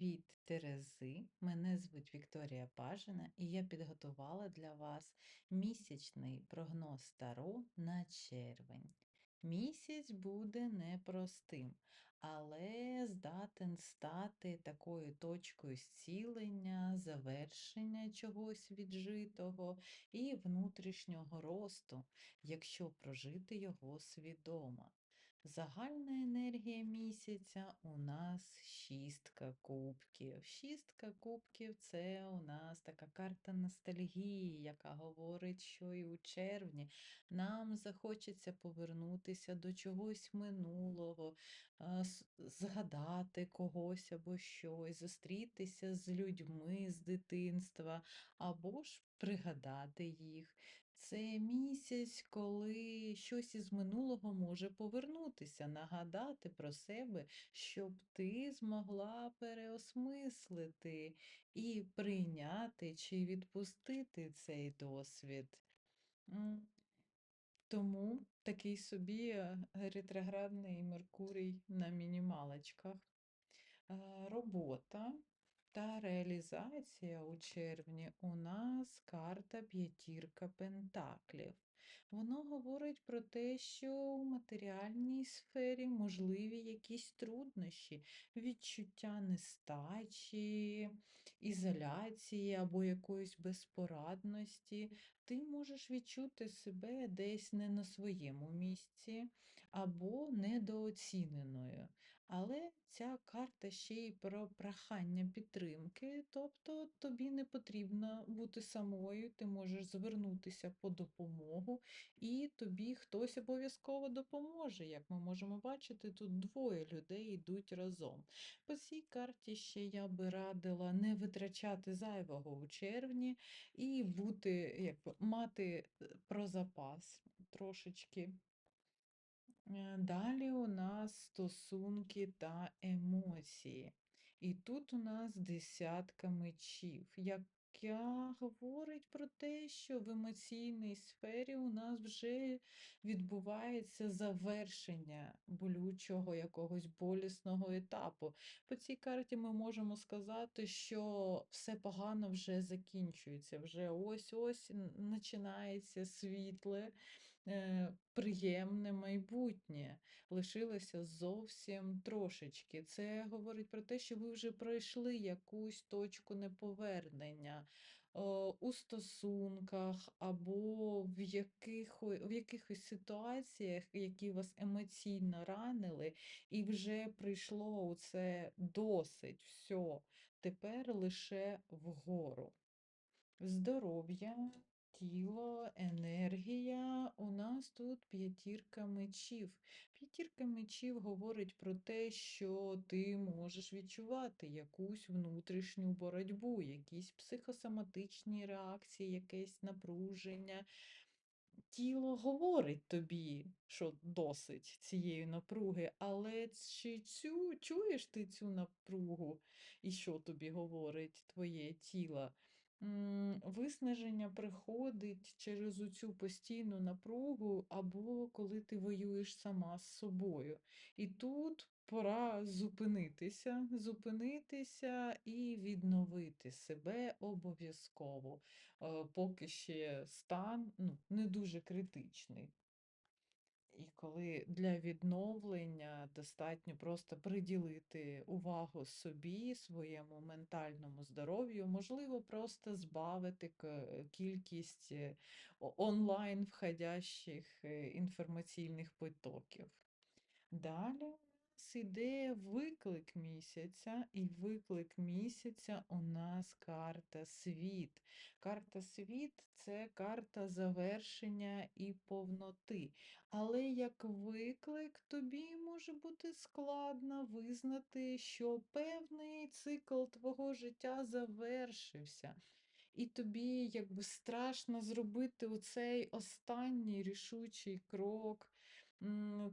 Від Терези, мене звуть Вікторія Пажина, і я підготувала для вас місячний прогноз Таро на червень. Місяць буде непростим, але здатен стати такою точкою зцілення, завершення чогось віджитого і внутрішнього росту, якщо прожити його свідомо. Загальна енергія місяця у нас шістка кубків. Шістка кубків це у нас така карта ностальгії, яка говорить, що і у червні нам захочеться повернутися до чогось минулого, згадати когось або щось, зустрітися з людьми з дитинства, або ж пригадати їх. Це місяць, коли щось із минулого може повернутися, нагадати про себе, щоб ти змогла переосмислити і прийняти чи відпустити цей досвід. Тому такий собі е, ретроградний Меркурій на мінімалочках. Е, Робота та реалізація у червні у нас карта п'ятірка пентаклів. Воно говорить про те, що у матеріальній сфері можливі якісь труднощі, відчуття нестачі, ізоляції або якоїсь безпорадності. Ти можеш відчути себе десь не на своєму місці або недооціненою. Але ця карта ще й про прохання підтримки, тобто тобі не потрібно бути самою, ти можеш звернутися по допомогу, і тобі хтось обов'язково допоможе. Як ми можемо бачити, тут двоє людей йдуть разом. По цій карті ще я би радила не витрачати зайвого у червні і бути, як мати е, про запас трошечки. Е, Далі у нас стосунки та емоції. І тут у нас десятка мечів, яка говорить про те, що в емоційній сфері у нас вже відбувається завершення болючого якогось болісного етапу. По цій карті ми можемо сказати, що все погано вже закінчується, вже ось-ось починається світле приємне майбутнє. Лишилося зовсім трошечки. Це говорить про те, що ви вже пройшли якусь точку неповернення е, у стосунках або в якихо, в якихось ситуаціях, які вас емоційно ранили, і вже прийшло це досить все. Тепер лише вгору. Здоров'я, тіло, енергія. Тут п'ятірка мечів. П'ятірка мечів говорить про те, що ти можеш відчувати якусь внутрішню боротьбу, якісь психосоматичні реакції, якесь напруження. Тіло говорить тобі, що досить цієї напруги, але чи цю, чуєш ти цю напругу, і що тобі говорить твоє тіло? Виснаження приходить через оцю постійну напругу, або коли ти воюєш сама з собою. І тут пора зупинитися, зупинитися і відновити себе обов'язково е, поки ще стан ну, не дуже критичний. І коли для відновлення достатньо просто приділити увагу собі, своєму ментальному здоров'ю, можливо, просто збавити кількість е, онлайн входящих е, інформаційних потоків. Далі нас іде виклик місяця, і виклик місяця у нас карта світ. Карта світ це карта завершення і повноти. Але як виклик тобі може бути складно визнати, що певний цикл твого життя завершився. І тобі якби страшно зробити оцей останній рішучий крок.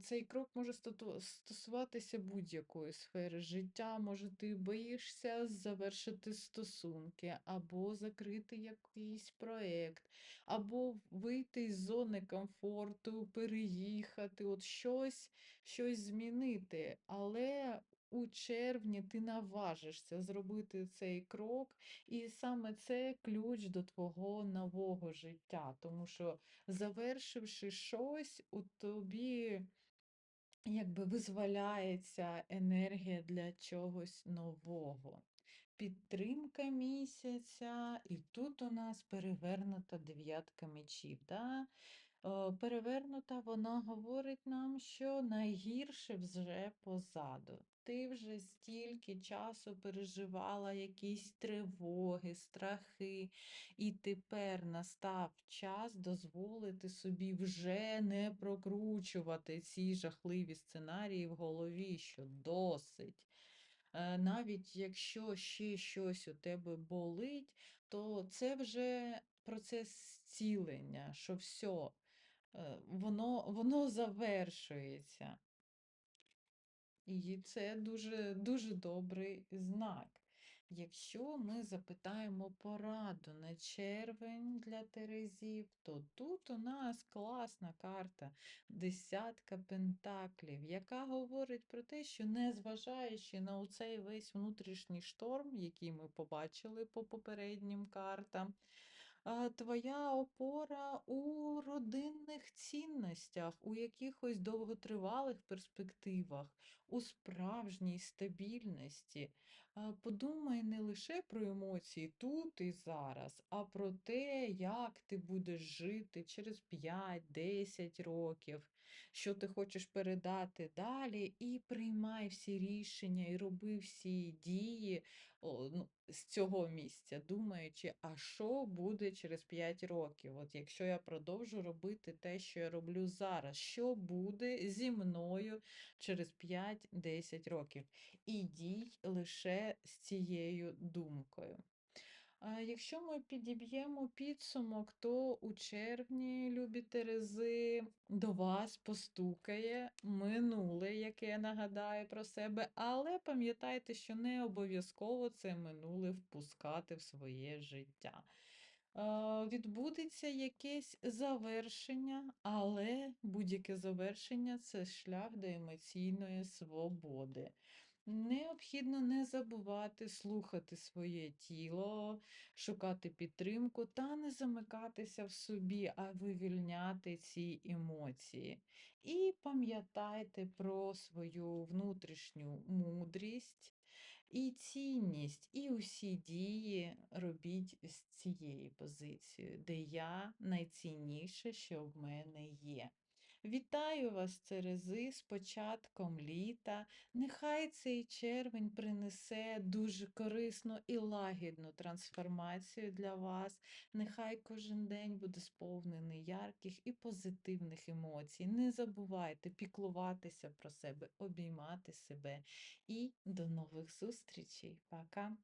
Цей крок може стату- стосуватися будь-якої сфери життя. Може, ти боїшся завершити стосунки, або закрити якийсь проєкт, або вийти з зони комфорту, переїхати, от щось, щось змінити. Але у червні ти наважишся зробити цей крок, і саме це ключ до твого нового життя, тому що завершивши щось, у тобі якби визволяється енергія для чогось нового. Підтримка місяця, і тут у нас перевернута дев'ятка мечів. Да? Е, Перевернута вона говорить нам, що найгірше вже позаду. Ти вже стільки часу переживала якісь тривоги, страхи, і тепер настав час дозволити собі вже не прокручувати ці жахливі сценарії в голові, що досить. Е, Навіть якщо ще щось у тебе болить, то це вже процес зцілення, що все, воно, воно завершується. І це дуже, дуже добрий знак. Якщо ми запитаємо пораду на червень для Терезів, то тут у нас класна карта десятка пентаклів, яка говорить про те, що незважаючи на цей весь внутрішній шторм, який ми побачили по попереднім картам, Твоя опора у родинних цінностях, у якихось довготривалих перспективах, у справжній стабільності. Подумай не лише про емоції тут і зараз, а про те, як ти будеш жити через 5-10 років, що ти хочеш передати далі, і приймай всі рішення, і роби всі дії о, ну, з цього місця, думаючи, а що буде через 5 років? От якщо я продовжу робити те, що я роблю зараз, що буде зі мною через 5-10 років? І дій лише з цією думкою. Якщо ми підіб'ємо підсумок, то у червні, любі Терези, до вас постукає минуле, яке нагадає про себе, але пам'ятайте, що не обов'язково це минуле впускати в своє життя. Відбудеться якесь завершення, але будь-яке завершення це шлях до емоційної свободи. Необхідно не забувати слухати своє тіло, шукати підтримку та не замикатися в собі, а вивільняти ці емоції. І пам'ятайте про свою внутрішню мудрість і цінність, і усі дії робіть з цієї позиції, де я найцінніше, що в мене є. Вітаю вас, Терези, з початком літа. Нехай цей червень принесе дуже корисну і лагідну трансформацію для вас. Нехай кожен день буде сповнений ярких і позитивних емоцій. Не забувайте піклуватися про себе, обіймати себе. І до нових зустрічей. Пока!